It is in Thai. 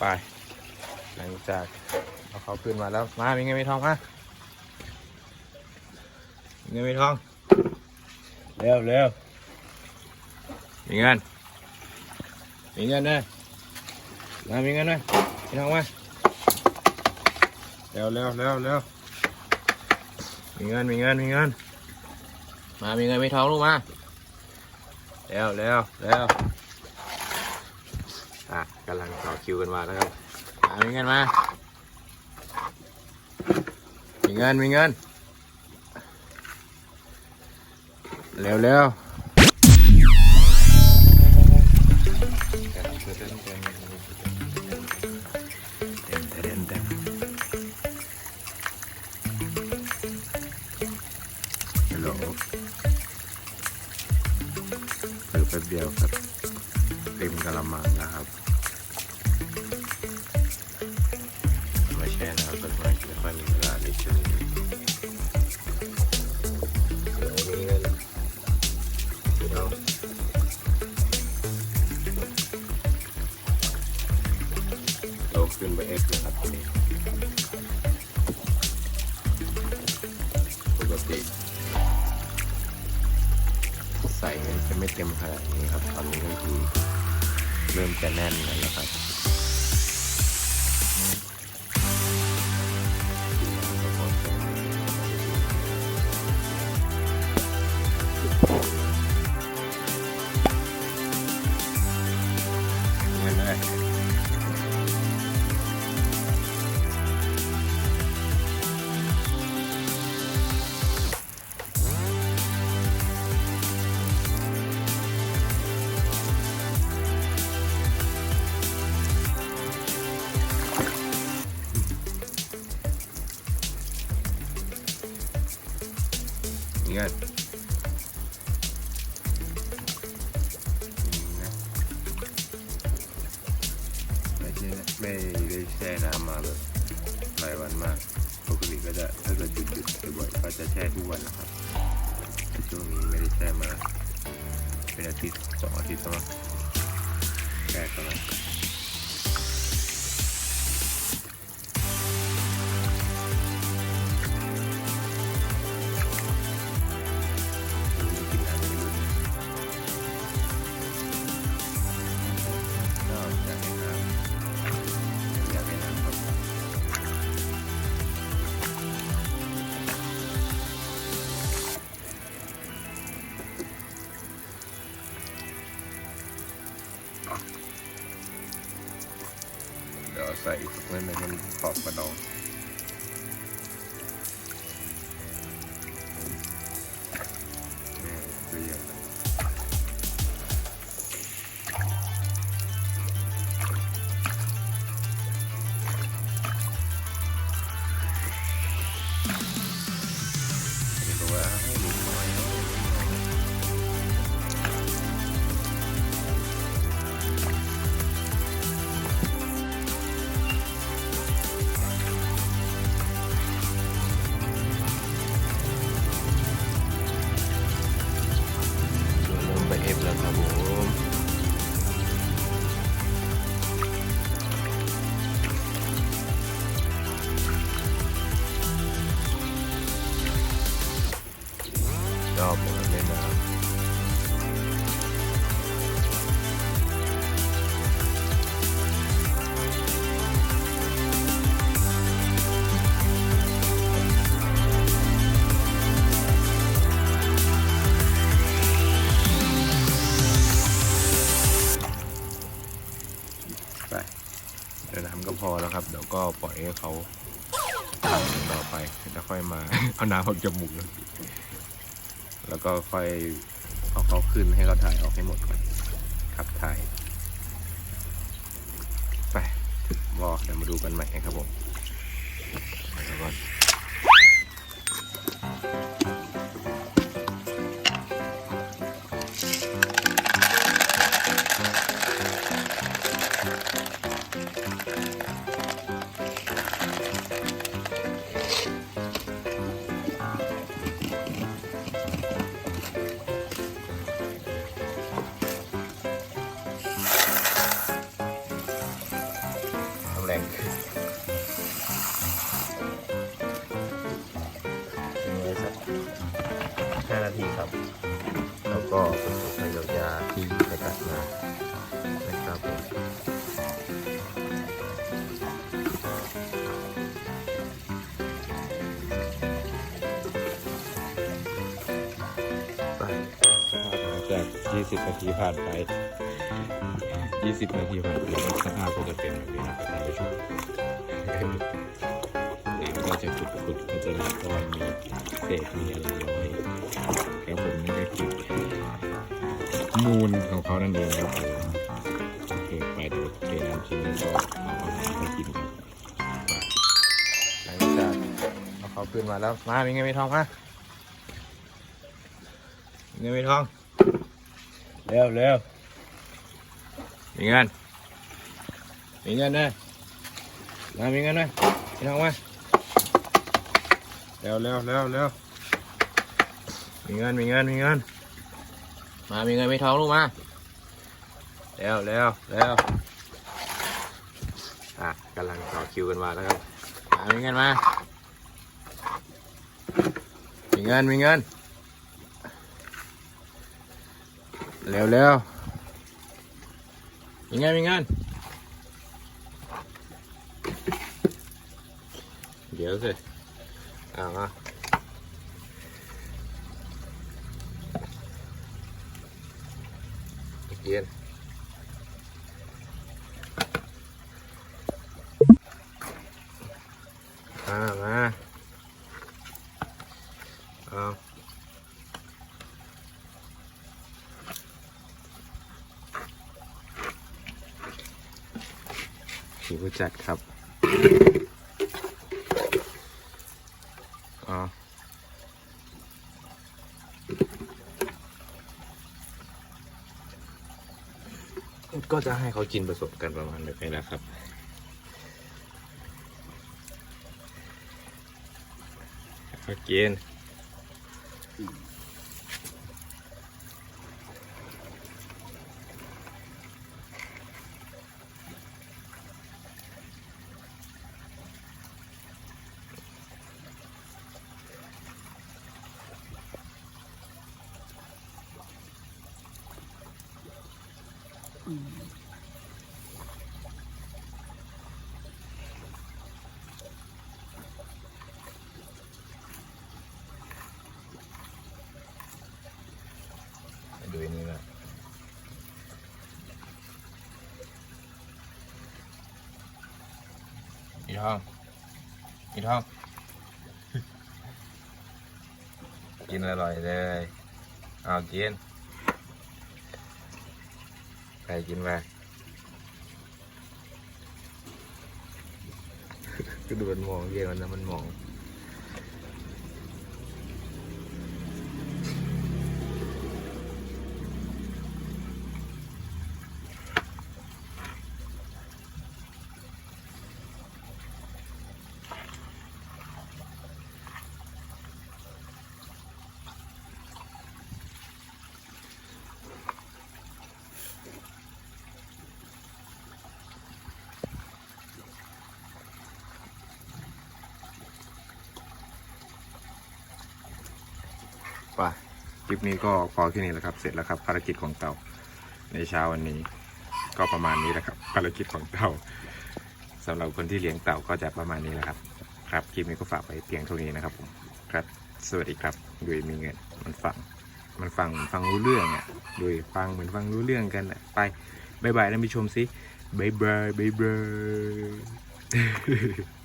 ไป หลังจากเอาเขาขึ้นมาแล้ว มามีเงินมีทองมามีเงินมีทอง เร็วเร็วมีเงิน มีเงินนะมามีเงินนะมีทองมาเร็วเร็วเร็วเร็วมีเงิน มีเงิน มีเงิน มา มีเงินมีทองลูกมา เร็วเร็วเร็ว กำลังต่อคิวกันมาแล้วครับมามีเงินมามีเงินมีเงินเร็วเร็วเต็มเต็มเต็มฮัลโหลเพิ่แป๊บเดียวครับเต็มกะละมังแล้วครับ ไม่ใช่นะครับเป็นไม่ค่อยมีเวลาในช่วงนี้เดี๋ยวมีเงินเดี๋ยวเราขึ้นไปเอฟนะครับปกติใส่เงินจะไม่เต็มขนาดนี้ครับ ตอนนี้ก็คือเริ่มจะแน่นแล้วนะครับ นนะไม่ใช่ไม่ได้แช่น้ำมาแบบหลายวันมากปกติก็จะถ้าเกิดหยุดหยุดบ่อยก็จะแช่ทุกวันนะครับแต่ช่วงนี้ไม่ได้แช่มาเป็นอาทิตย์สองอาทิตย์แล้วแช่กันแล้ว เดี๋ยวใส่ ชอบเลยเล่นน้ำน้ำก็พอแล้วครับ เดี๋ยวก็ปล่อยให้เขาทำต่อไปแล้วค่อยมาเอาน้ำออกจมูก แล้วก็ค่อยเอาเขาขึ้นให้เราถ่ายออกให้หมดก่อนครับถ่ายไปวอเดี๋ยวมาดูกันใหม่ครับผมไปแล้วก่ งทิ้งไว้สักห้านาทีครับ แล้วก็ผสมกับยาที่ไปกัดมานะครับผมไปหลังจาก 20 นาทีผ่านไป 20 นาทีผ่านไปสภาพก็จะเป็นแบบนี้นะครับท่านผู้ชมน้ำก็จะขุดๆก็จะมีก้อนมีเศษมีอะไรลอยครับผมนี่ก็คือมูลของเขานั่นเองครับผมโอเคไปเดี๋ยวเทน้ำชิ้นนี้ก็เอาอาหารให้กินครับไปหลังจากเอาเขาขึ้นมาแล้วมาเป็นไงไม่ทองมาเงินมีทองเร็วเร็ว มีเงินมีเงินนะมามีเงินนะมีทองมาเร็วเร็วเร็วเร็วมีเงินมีเงินมีเงิน มามีเงินมีทองลูกมาเร็วเร็วเร็วอะกำลังต่อคิวกันมาแล้วครับมามีเงินมามีเงินมีเงินเร็วเร็ว มีเงินมีเงินเดี๋ยวสิเอามาเย็นมามาเอา ผีผู้จัดครับอ๋อก็จะให้เขากินผสมกันประมาณแบบนี้นะครับ เขากิน ดูอันนี้นะอีทองอีทองกินอร่อยเลย เอากิน ไปกินไปก็ดูมันมองเยี่ยมันนะมันมอง ป่ะคลิปนี้ก็พอแค่นี้แหละครับ เสร็จแล้วครับ ภารกิจของเต่าในเช้าวันนี้ ก็ประมาณนี้แหละครับ ภารกิจของเต่าสำหรับคนที่เลี้ยงเต่าก็จะประมาณนี้แหละครับ ครับคลิปนี้ก็ฝากไว้เพียงเท่านี้นะครับผมครับสวัสดีครับดุยมีเงินมันฟังมันฟังฟังรู้เรื่องอะดุยฟังเหมือนฟังรู้เรื่องกันอะไปบายบายท่านผู้ชมสิบายบายบายบาย